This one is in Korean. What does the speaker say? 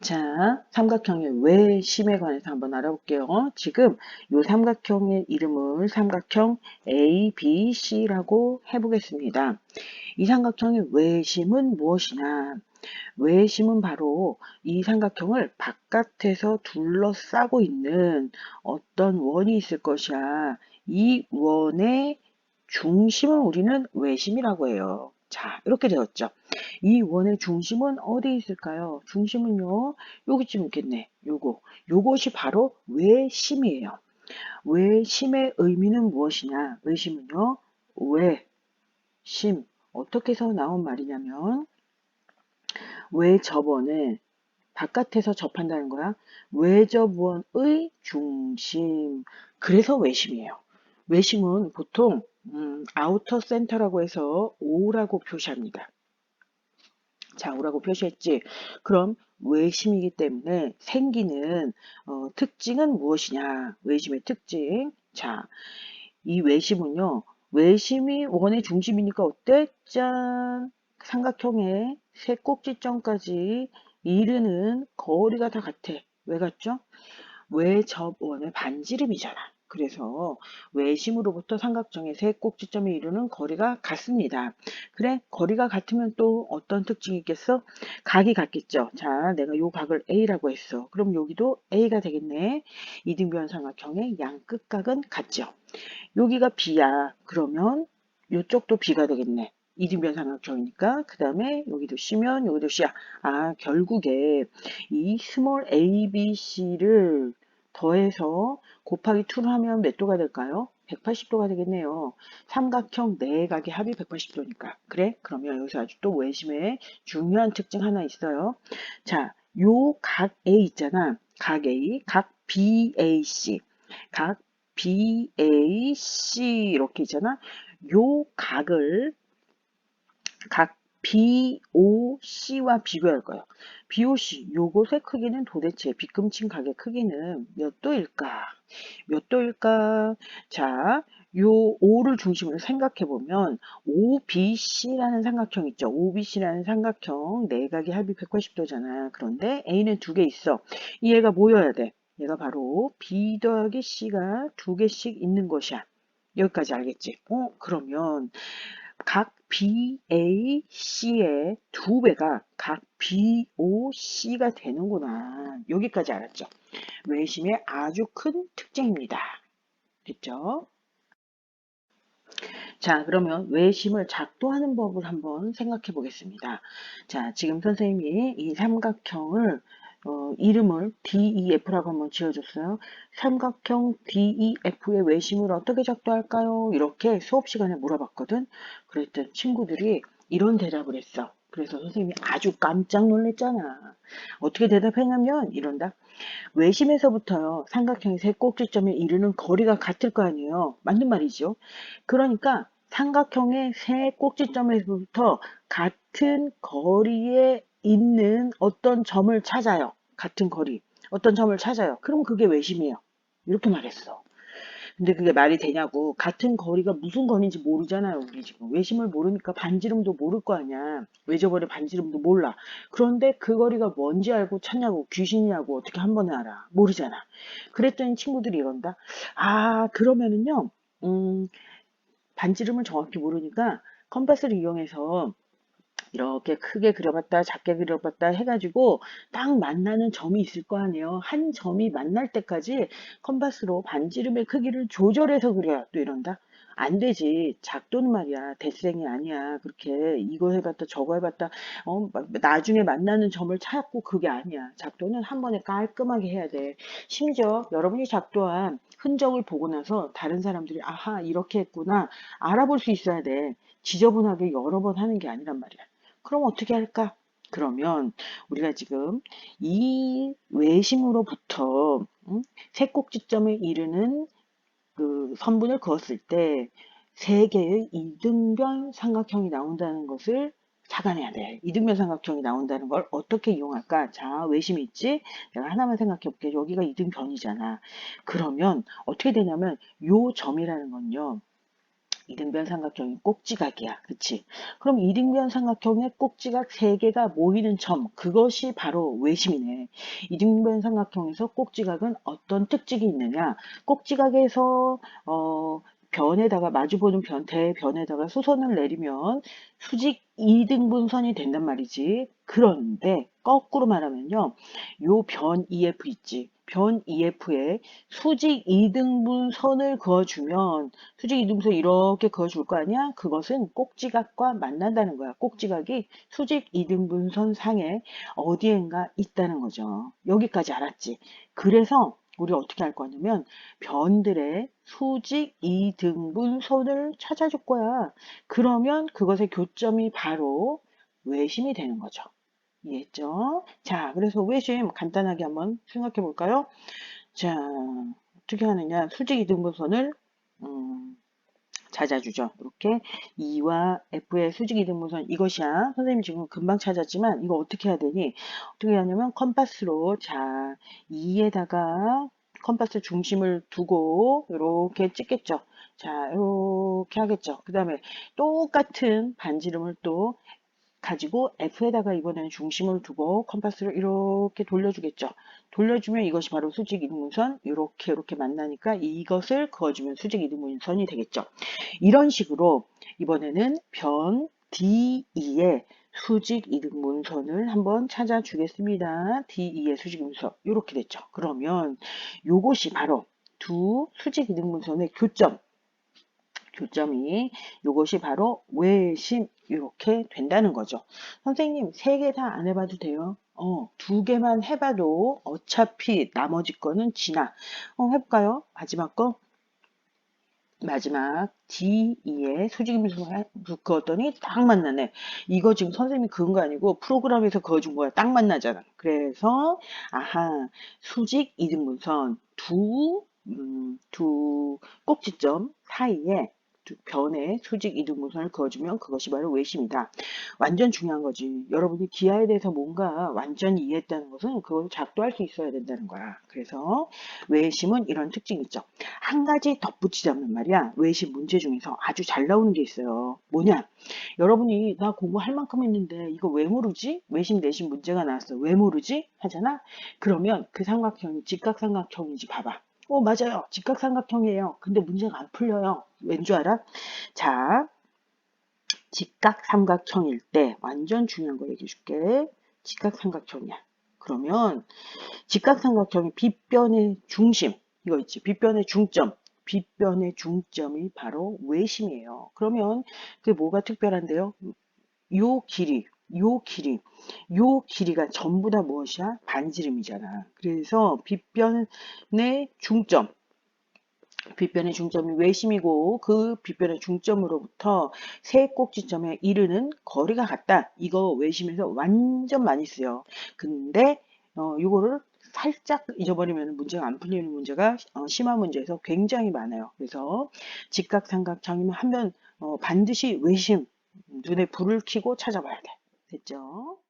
자, 삼각형의 외심에 관해서 한번 알아볼게요. 지금 이 삼각형의 이름을 삼각형 ABC라고 해보겠습니다. 이 삼각형의 외심은 무엇이냐? 외심은 바로 이 삼각형을 바깥에서 둘러싸고 있는 어떤 원이 있을 것이야. 이 원의 중심을 우리는 외심이라고 해요. 자, 이렇게 되었죠. 이 원의 중심은 어디에 있을까요? 중심은요, 여기쯤 있겠네. 요거. 요것이 바로 외심이에요. 외심의 의미는 무엇이냐? 외심은요, 외심. 어떻게 해서 나온 말이냐면, 외접원을 바깥에서 접한다는 거야. 외접원의 중심. 그래서 외심이에요. 외심은 보통 음, 아우터 센터라고 해서 O라고 표시합니다. 자, O라고 표시했지. 그럼 외심이기 때문에 생기는 어, 특징은 무엇이냐? 외심의 특징. 자, 이 외심은요. 외심이 원의 중심이니까 어때? 짠! 삼각형의 세 꼭지점까지 이르는 거리가 다 같아. 왜 같죠? 외접원의 반지름이잖아. 그래서 외심으로부터 삼각형의 세 꼭지점에 이르는 거리가 같습니다. 그래 거리가 같으면 또 어떤 특징이 있겠어? 각이 같겠죠. 자 내가 요 각을 A라고 했어. 그럼 여기도 A가 되겠네. 이등변 삼각형의 양 끝각은 같죠. 여기가 B야. 그러면 이쪽도 B가 되겠네. 이등변 삼각형이니까 그 다음에 여기도 C면 여기도 C야. 아 결국에 이 스몰 a, b, c를 더해서 곱하기 2를 하면 몇 도가 될까요? 180도가 되겠네요. 삼각형 내각의 합이 180도니까. 그래? 그러면 여기서 아주 또 외심의 중요한 특징 하나 있어요. 자, 요 각 A 있잖아. 각 A, 각 BAC. 각 BAC 이렇게 있잖아. 요 각을 각 BOC와 비교할 거예요. BOC, 요것의 크기는 도대체 빗금친 각의 크기는 몇 도일까? 몇 도일까? 자, 요 O를 중심으로 생각해 보면 OBC라는 삼각형 있죠. OBC라는 삼각형 내각의 합이 180도잖아. 그런데 A는 두 개 있어. 이 얘가 모여야 돼. 얘가 바로 B 더하기 C가 두 개씩 있는 것이야. 여기까지 알겠지? 어, 그러면 각 BAC의 두 배가 각 BOC가 되는구나. 여기까지 알았죠? 외심의 아주 큰 특징입니다. 됐죠? 자, 그러면 외심을 작동하는 법을 한번 생각해 보겠습니다. 자, 지금 선생님이 이 삼각형을 어, 이름을 DEF라고 한번 지어줬어요. 삼각형 DEF의 외심을 어떻게 작도할까요? 이렇게 수업 시간에 물어봤거든. 그랬더니 친구들이 이런 대답을 했어. 그래서 선생님이 아주 깜짝 놀랐잖아. 어떻게 대답했냐면 이런다. 외심에서부터요. 삼각형의 세 꼭지점에 이르는 거리가 같을 거 아니에요. 맞는 말이죠. 그러니까 삼각형의 세 꼭지점에서부터 같은 거리에 있는 어떤 점을 찾아요. 같은 거리. 어떤 점을 찾아요. 그럼 그게 외심이에요. 이렇게 말했어. 근데 그게 말이 되냐고. 같은 거리가 무슨 거리인지 모르잖아요. 우리 지금. 외심을 모르니까 반지름도 모를 거 아니야. 외저버리 반지름도 몰라. 그런데 그 거리가 뭔지 알고 찾냐고. 귀신이냐고. 어떻게 한 번에 알아. 모르잖아. 그랬더니 친구들이 이런다. 아, 그러면은요. 음, 반지름을 정확히 모르니까 컴파스를 이용해서 이렇게 크게 그려봤다 작게 그려봤다 해가지고 딱 만나는 점이 있을 거 아니에요. 한 점이 만날 때까지 컴파스로 반지름의 크기를 조절해서 그려야 또 이런다. 안 되지. 작도는 말이야. 대생이 아니야. 그렇게 이거 해봤다 저거 해봤다. 어, 나중에 만나는 점을 찾고 그게 아니야. 작도는 한 번에 깔끔하게 해야 돼. 심지어 여러분이 작도한 흔적을 보고 나서 다른 사람들이 아하 이렇게 했구나 알아볼 수 있어야 돼. 지저분하게 여러 번 하는 게 아니란 말이야. 그럼 어떻게 할까? 그러면 우리가 지금 이 외심으로부터 음, 세 꼭지점에 이르는 그 선분을 그었을 때 세 개의 이등변 삼각형이 나온다는 것을 착안해야 돼. 이등변 삼각형이 나온다는 걸 어떻게 이용할까? 자, 외심이 있지? 내가 하나만 생각해 볼게. 여기가 이등변이잖아. 그러면 어떻게 되냐면 요 점이라는 건요. 이등변 삼각형이 꼭지각이야. 그치? 그럼 이등변 삼각형의 꼭지각 세 개가 모이는 점, 그것이 바로 외심이네. 이등변 삼각형에서 꼭지각은 어떤 특징이 있느냐? 꼭지각에서 어, 변에다가 마주보는 변, 대변에다가 수선을 내리면 수직 2등분선이 된단 말이지. 그런데 거꾸로 말하면요. 요 변 EF 있지. 변 EF에 수직 2등분 선을 그어주면 수직 2등분선 이렇게 그어줄 거 아니야? 그것은 꼭지각과 만난다는 거야. 꼭지각이 수직 2등분선 상에 어디엔가 있다는 거죠. 여기까지 알았지. 그래서 우리 어떻게 할 거냐면 변들의 수직 2등분선을 찾아줄 거야. 그러면 그것의 교점이 바로 외심이 되는 거죠. 이해했죠? 자, 그래서 외심 간단하게 한번 생각해 볼까요? 자, 어떻게 하느냐. 수직 2등분선을 음, 찾아주죠. 이렇게 2와 F의 수직 이등분선 이것이야. 선생님 지금 금방 찾았지만 이거 어떻게 해야 되니? 어떻게 하냐면 컴파스로 자 2에다가 컴파스 중심을 두고 이렇게 찍겠죠. 자 이렇게 하겠죠. 그 다음에 똑같은 반지름을 또 가지고 F에다가 이번에는 중심을 두고 컴파스를 이렇게 돌려주겠죠. 돌려주면 이것이 바로 수직 이등분선 이렇게 이렇게 만나니까 이것을 그어주면 수직 이등분선이 되겠죠. 이런 식으로 이번에는 변 D2의 수직 이등분선을 한번 찾아주겠습니다. D2의 수직 이등분선 이렇게 됐죠. 그러면 이것이 바로 두 수직 이등분선의 교점 교점이 이것이 바로 외심 이렇게 된다는 거죠. 선생님 세 개 다 안 해봐도 돼요. 어, 두 개만 해봐도 어차피 나머지 거는 지나. 어, 해볼까요? 마지막 거. 마지막 D2에 수직임수 그었더니 딱 만나네. 이거 지금 선생님이 그은 거 아니고 프로그램에서 그어준 거야. 딱 만나잖아. 그래서 아하 수직 이등분선 두, 음, 두 꼭지점 사이에 변에 수직 이등분선을 그어주면 그것이 바로 외심이다. 완전 중요한 거지. 여러분이 기하에 대해서 뭔가 완전히 이해했다는 것은 그걸 작도할 수 있어야 된다는 거야. 그래서 외심은 이런 특징이 있죠. 한 가지 덧붙이자면 말이야. 외심 문제 중에서 아주 잘 나오는 게 있어요. 뭐냐? 여러분이 나 공부할 만큼 했는데 이거 왜 모르지? 외심 내심 문제가 나왔어. 왜 모르지? 하잖아. 그러면 그 삼각형이 직각삼각형인지 봐봐. 어, 맞아요. 직각삼각형이에요. 근데 문제가 안 풀려요. 왠 줄 알아? 자, 직각삼각형일 때 완전 중요한 거 얘기해 줄게. 직각삼각형이야. 그러면 직각삼각형의 빗변의 중심, 이거 있지. 빗변의 중점. 빗변의 중점이 바로 외심이에요. 그러면 그게 뭐가 특별한데요? 요 길이, 요 길이, 요 길이가 전부 다 무엇이야? 반지름이잖아. 그래서 빗변의 중점, 빗변의 중점이 외심이고 그 빗변의 중점으로부터 세 꼭지점에 이르는 거리가 같다. 이거 외심에서 완전 많이 쓰여. 근데 어, 이거를 살짝 잊어버리면 문제가 안 풀리는 문제가 어, 심한 문제에서 굉장히 많아요. 그래서 직각삼각형이면 하면 어, 반드시 외심 눈에 불을 켜고 찾아봐야 돼. 됐죠?